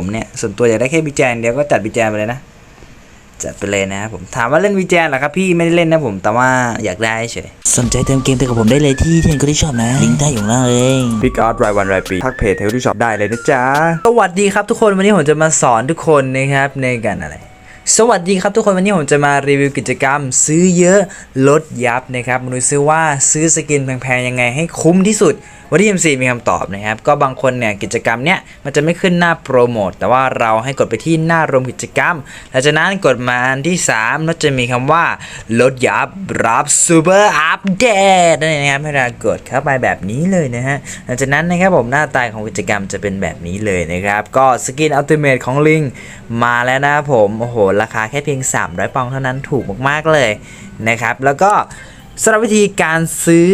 ผมเนี่ยส่วนตัวอยากได้แค่บีแจนเดียวก็จัดบีแจนไปเลยนะจัดไปเลยนะครับผมถามว่าเล่นวีแจนเหรอครับพี่ไม่ได้เล่นนะผมแต่ว่าอยากได้เฉยสนใจเติมเกมเติมกับผมได้เลยที่เทนก็ได้ชอบนะลิงก์ใต้อยู่ข้างล่างเลยพิกอาร์ตรายวันรายปีทักเพจเทลที่ช็อปได้เลยนะจ๊ะสวัสดีครับทุกคนวันนี้ผมจะมาสอนทุกคนนะครับในการอะไร สวัสดีครับทุกคนวันนี้ผมจะมารีวิวกิจกรรม ซื้อเยอะลดยับนะครับมาดูซิว่าซื้อสกินแพงๆยังไงให้คุ้มที่สุด วันที่ MC มีคำตอบนะครับ ก็บางคนเนี่ยกิจกรรมเนี้ยมันจะไม่ขึ้นหน้าโปรโมทแต่ว่าเราให้กดไปที่หน้ารวมกิจกรรม หลังจากนั้นกดมาอันที่ 3 แล้วจะมีคำว่าลดยับรับซูเปอร์อัปเดตนั่นเองนะครับให้เรากดเข้าไปแบบนี้เลยนะฮะหลังจากนั้นนะครับผมหน้าตาของกิจกรรมจะเป็นแบบนี้เลยนะครับ ก็สกินอัลติเมทของลิงมาแล้วนะผมโอ้โหราคาแค่เพียง 300ปองเท่านั้นถูกมากๆเลยนะครับ แล้วก็ สำหรับวิธีการซื้อ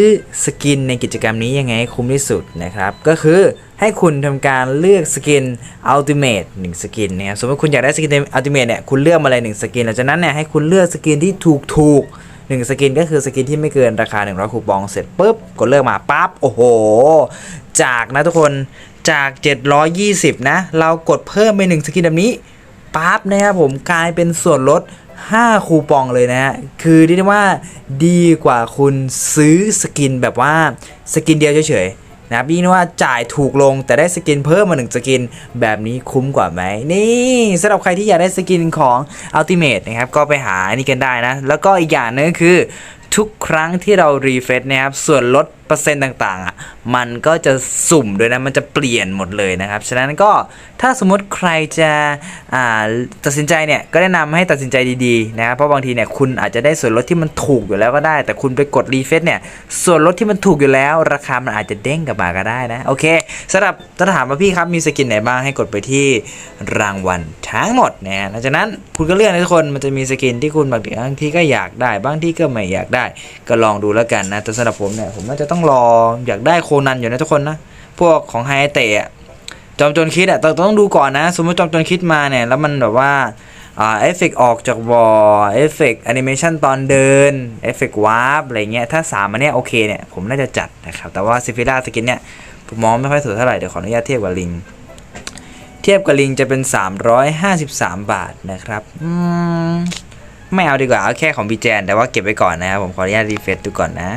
สกินในกิจกรรมนี้ยังไงให้คุ้มที่สุดนะครับ ก็คือให้คุณทำการเลือกสกิน Ultimate 1สกินนะครับสมมติคุณอยากได้สกิน Ultimate เนี่ยคุณเลือกมาเลย1สกินหลังจากนั้นเนี่ยให้คุณเลือกสกินที่ถูกถูกๆหนึ่งสกินก็คือสกินที่ไม่เกินราคา 100 คูปองเสร็จปุ๊บกดเลือกมาปั๊บโอ้โห จากนะทุกคนจาก 720 นะ เรากดเพิ่มไป1สกินแบบนี้ปั๊บนะครับผมกลายเป็นส่วนลด 5 คูปองเลยนะฮะ คือเรียกได้ว่าดีกว่าคุณซื้อสกินแบบว่าสกินเดียวเฉยๆนะครับยิ่งว่าจ่ายถูกลงแต่ได้สกินเพิ่มมาหนึ่งสกินแบบนี้คุ้มกว่าไหมนี่สำหรับใครที่อยากได้สกินของ Ultimate นะครับ ก็ไปหาอันนี้กันได้นะ แล้วก็อีกอย่างหนึงคือทุกครั้งที่เรารีเฟรชนะครับ ส่วนลดเปอร์เซ็นต์ต่างๆอะ มันก็จะสุ่มด้วยนะ มันจะเปลี่ยนหมดเลยนะครับ ฉะนั้นก็ถ้าสมมติใครจะตัดสินใจเนี่ย ก็แนะนำให้ตัดสินใจดีๆนะครับ เพราะบางทีเนี่ยคุณอาจจะได้ส่วนลดที่มันถูกอยู่แล้วก็ได้ แต่คุณไปกดรีเฟรชเนี่ย ส่วนลดที่มันถูกอยู่แล้ว ราคา มันอาจจะเด้งกลับมาก็ได้นะ โอเคสำหรับถ้าถามว่าพี่ครับมีสกินไหนบ้างให้กดไปที่รางวัลทั้งหมดนะหลังจากนั้นคุณก็เลือกนะทุกคน มันจะมีสกินที่คุณบางทีบางทีก็อยากได้ บางที่ก็ไม่อยากได้ ก็ลองดูแล้วกันนะ แต่สำหรับผมเนี่ย ผมน่าจะต้องรออยากได้โคนันอยู่นะทุกคนนะ พวกของไฮเตะจอมโจนคิดอะต้องต้องดูก่อนนะ สมมติจอมโจนคิดมาเนี่ย แล้วมันแบบว่าเอฟเฟกออกจากวอลเอฟเฟกแอนิเมชันตอนเดินเอฟเฟกวาร์ปอะไรเงี้ย ถ้า3อันเนี้ยโอเคเนี่ย ผมน่าจะจัดนะครับ แต่ว่าซิฟิล่าสกินเนี่ย ผมมองไม่ค่อยสวยเท่าไหร่ เดี๋ยวขออนุญาตเทียบกับลิง เทียบกับลิงจะเป็น 353 บาทนะครับ อืม ไม่เอาดีกว่า เอาแค่ของบีแจน แต่ว่าเก็บไว้ก่อนนะครับผมขออนุญาตรีเฟซดูก่อนนะ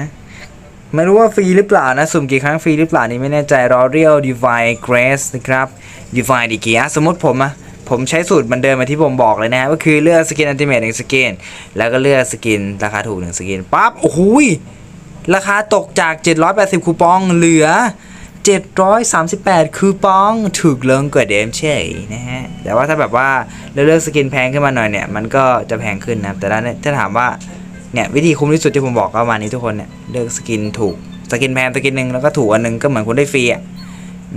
ไม่รู้ว่าฟรีหรือเปล่านะ สุ่มกี่ครั้งฟรีหรือเปล่านี่ไม่แน่ใจรอเรียลดี i ยเกรสนะครับดีฟายดีกียสมมติผมอะผมใช้สูตรมันเดิมมาที่ผมบอกเลยนะก็คือเลือกสกินอันติเมทหนึ่งสกิน แล้วก็เลือกสกินราคาถูกหนึ่งสกินปั๊บโอ้โหราคาตกจาก 780 คูปองเหลือ 738 คูปองถูกลงกว่าเดิมเฉยนะฮะแต่ว่าถ้าแบบว่าเราเลือกสกินแพงขึ้นมาหน่อยเนี่ย มันก็จะแพงขึ้นนะแต่ถ้าถ้าถามว่า เนี่ยวิธีคุ้มที่สุดที่ผมบอกก็ประมาณนี้ทุกคนเนี่ยเลือกสกินถูกสกินแพงสกินหนึ่งแล้วก็ถูกอันหนึงก็เหมือนคุณได้ฟรี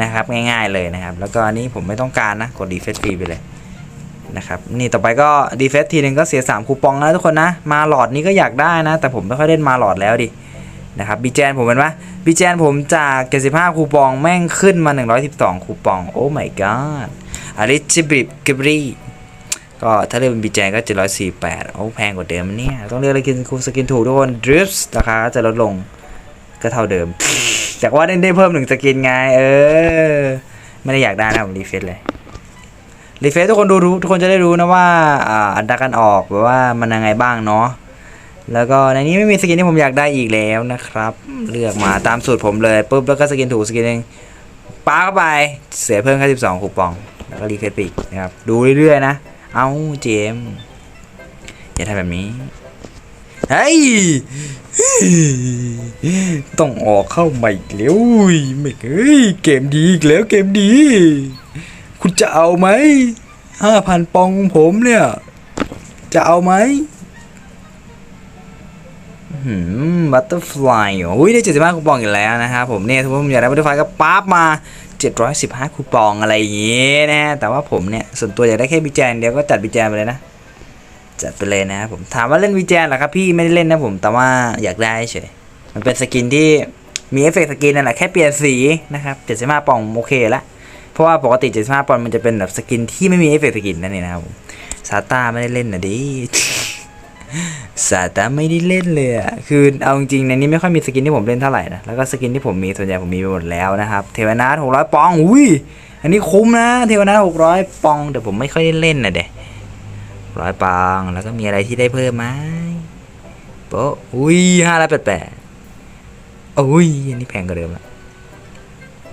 นะครับง่ายๆเลยนะครับ แล้วก็อันนี้ผมไม่ต้องการนะกดดีเฟสฟรีไปเลยนะครับนี่ต่อไปก็ดีเฟสทีหนึงก็เสีย 3 คูปองนะทุกคนนะ มาหลอดนี้ก็อยากได้นะ แต่ผมไม่ค่อยเล่นมาหลอดแล้วดินะครับบีแจนผมเป็นว่าบีแจนผมจาก 75 คูปองแม่งขึ้นมา 112 คูปอง โอ้ my god อาริจิบริบกิบรี ก็ถ้าเลือกเป็นบีแจนก็ 748 โอ้แพงกว่าเดิมเนี่ย ต้องเลือกอะไรกินคูสกินถูกทุกคนดริฟส์ราคาจะลดลงก็เท่าเดิม แต่ว่าได้เพิ่มหนึ่งสกินไง เออ ไม่ได้อยากได้นะผมรีเฟซเลยรีเฟซทุกคนดูทุกคนจะได้รู้นะว่าอัตราการออกแบบว่ามันยังไงบ้างเนาะแล้วก็ในนี้ไม่มีสกินที่ผมอยากได้อีกแล้วนะครับ เลือกมาตามสูตรผมเลยปุ๊บแล้วก็สกินถูกสกินหนึงป้าเข้าไปเสียเพิ่มแค่12คูปอง แล้วก็รีเฟซไปอีกนะครับดูเรื่อยๆนะ เอาเจม อย่าทำแบบนี้ เฮ้ย ต้องออกเข้าใหม่แล้วไม่เฮ้ย เกมดีอีกแล้วเกมดี คุณจะเอาไหมห้าพันปองผมเนี่ย จะเอาไหมหืมบัตเตอร์ฟลายโอ้ยได้เจ็ดสิบห้าคูปองอีกแล้วนะครับผมเนี่ยสมมติผมอยากได้บัตเตอร์ฟลายก็ปั๊บมา 715 คูปองอะไรอย่างงี้นะฮะแต่ว่าผมเนี่ย ส่วนตัวอยากได้แค่บีแจนเดียวก็จัดบีแจนไปเลยนะ จัดไปเลยนะผมถามว่าเล่นวีแจนเหรอครับพี่ไม่ได้เล่นนะผมแต่ว่าอยากได้เฉยมันเป็นสกินที่มีเอฟเฟกต์สกินนั่นแหละแค่เปลี่ยนสีนะครับ75ปองโอเคละเพราะว่าปกติ75ปองมันจะเป็นแบบสกินที่ไม่มีเอฟเฟกต์สกินนั่นเองนะครับผมซาตาไม่ได้เล่นนะดิ ซาตาไม่ได้เล่นเลยอะคือเอาจริงๆในนี้ไม่ค่อยมีสกินที่ผมเล่นเท่าไหร่นะแล้วก็สกินที่ผมมีส่วนใหญ่ผมมีไปหมดแล้วนะครับเทวนาท600ปองอุ้ยอันนี้คุ้มนะเทวนาหกร้อยปองแต่ผมไม่ค่อยได้เล่นนะเด็ร้อยปองแล้วก็มีอะไรที่ได้เพิ่มไหมโป๊ะอุ้ยห้าร้อยแปดแปดอุ้ยอันนี้แพงกว่าเดิมละ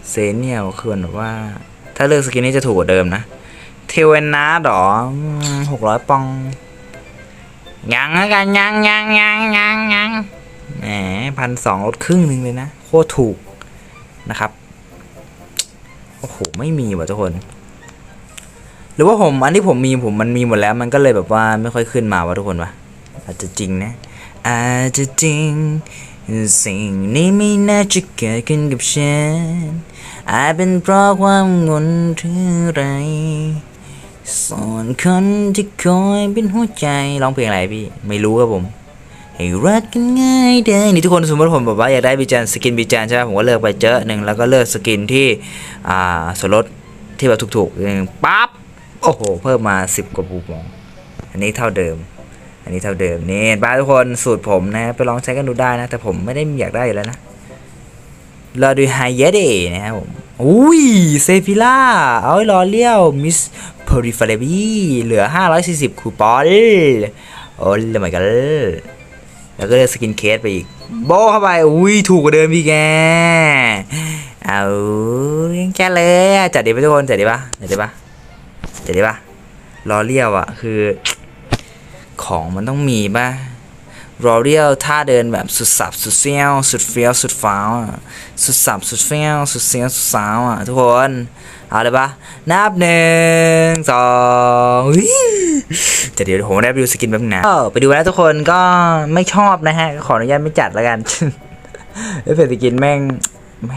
เซนเนี่ยคือแบบว่า ถ้าเลือกสกินนี้จะถูกกว่าเดิมนะเทวนาดอหกร้อยปอง ยังแล้วกันยังยังยังยังยังแหมพันสองลดครึ่งหนึ่งเลยนะ โคตรถูกนะครับ โอ้โห ไม่มีว่ะทุกคน หรือว่าผมอันที่ผมมีผมมันมีหมดแล้ว มันก็เลยแบบว่าไม่ค่อยขึ้นมาวะทุกคนวะอาจจะจริงนะ อาจจะจริง สิ่งนี้ไม่น่าจะเกิดขึ้นกับฉันอาจเป็นเพราะความงนหรือไร ส่วนคนที่คอยเป็นหัวใจร้องเพลงอะไรพี่ ไม่รู้ครับผมให้รักกันง่ายได้นี่ทุกคนสมมติผมแบบว่าอยากได้บีจันสกินบีจันใช่ไหมผมก็เลือกไปเจอหนึ่งแล้วก็เลือกสกินที่อ่าส่วนลดที่แบบถูกๆหนึ่งปั๊บโอ้โห เพิ่มมา 10 กว่าบูมอง อันนี้เท่าเดิม อันนี้เท่าเดิมนี่บ้าทุกคนสูตรผมนะไปลองใช้กันดูได้นะ แต่ผมไม่ได้อยากได้อยู่แล้วนะรอดูไฮเยเดนะครับผม อุ้ยเซฟิล่า เอาไว้อเลี้ยวมิสพอริฟาเรบีเหลือ 540 คูปองโอ้ยเลย my god แล้วก็เลือกสกินเคสไปอีก โบเข้าไป อุ้ยถูกกว่าเดิมพี่แก เอาแค่เลย จัดดีไปทุกคน จัดดีปะจัดดีปะจัดดีปะรอเลี้ยวอะคือ ของมันต้องมีป่ะ รอเรียลท่าเดินแบบสุดสับสุดเซียวสุดเฟี้ยวสุดฟ้าวอะสุดสับสุดเฟี้ยวสุดเซียวสุดสาวอะทุกคนเอาเลยปะนับหนึ่งสองจะเดี๋ยวผมได้ไปดูสกินแบบไหนไปดูแล้วทุกคนก็ไม่ชอบนะฮะ ขออนุญาตไม่จัดแล้วกันเอฟเฟกต์สกินแม่ง แหม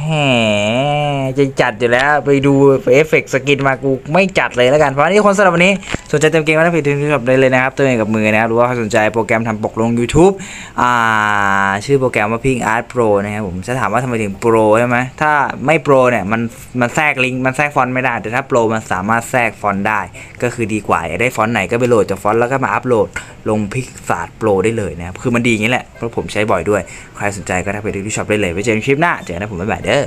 จะจัดอยู่แล้วไปดูเอฟเฟกต์สกินมากูไม่จัดเลยแล้วกันเพราะนี่คนสำหรับวันนี้สนใจเต็มเกมก็ต้องผิดถึงที่ชอบได้เลยนะครับตัวเองกับมือนะครับหรือว่าสนใจโปรแกรมทำปกลง YouTube อ่าชื่อโปรแกรมว่า Pink Art Pro นะครับผมจะถามว่าทำไมถึงโปรใช่ไหมถ้าไม่โปรเนี่ยมันมันแทรกลิงก์มันแทรกฟอนต์ไม่ได้ แต่ถ้าโปรมันสามารถแทรกฟอนต์ได้ ก็คือดีกว่าอยากได้ฟอนต์ไหนก็ไปโหลดจากฟอนต์แล้วก็มาอัปโหลดลงพิกศาสตร์โปรได้เลยนะครับคือมันดีอย่างนี้แหละเพราะผมใช้บ่อยด้วยใครสนใจก็ทักไปดูที่ช็อปได้เลยไว้เจอกันคลิปหน้าเจอกันนะผมบ๊ายบายเด้อ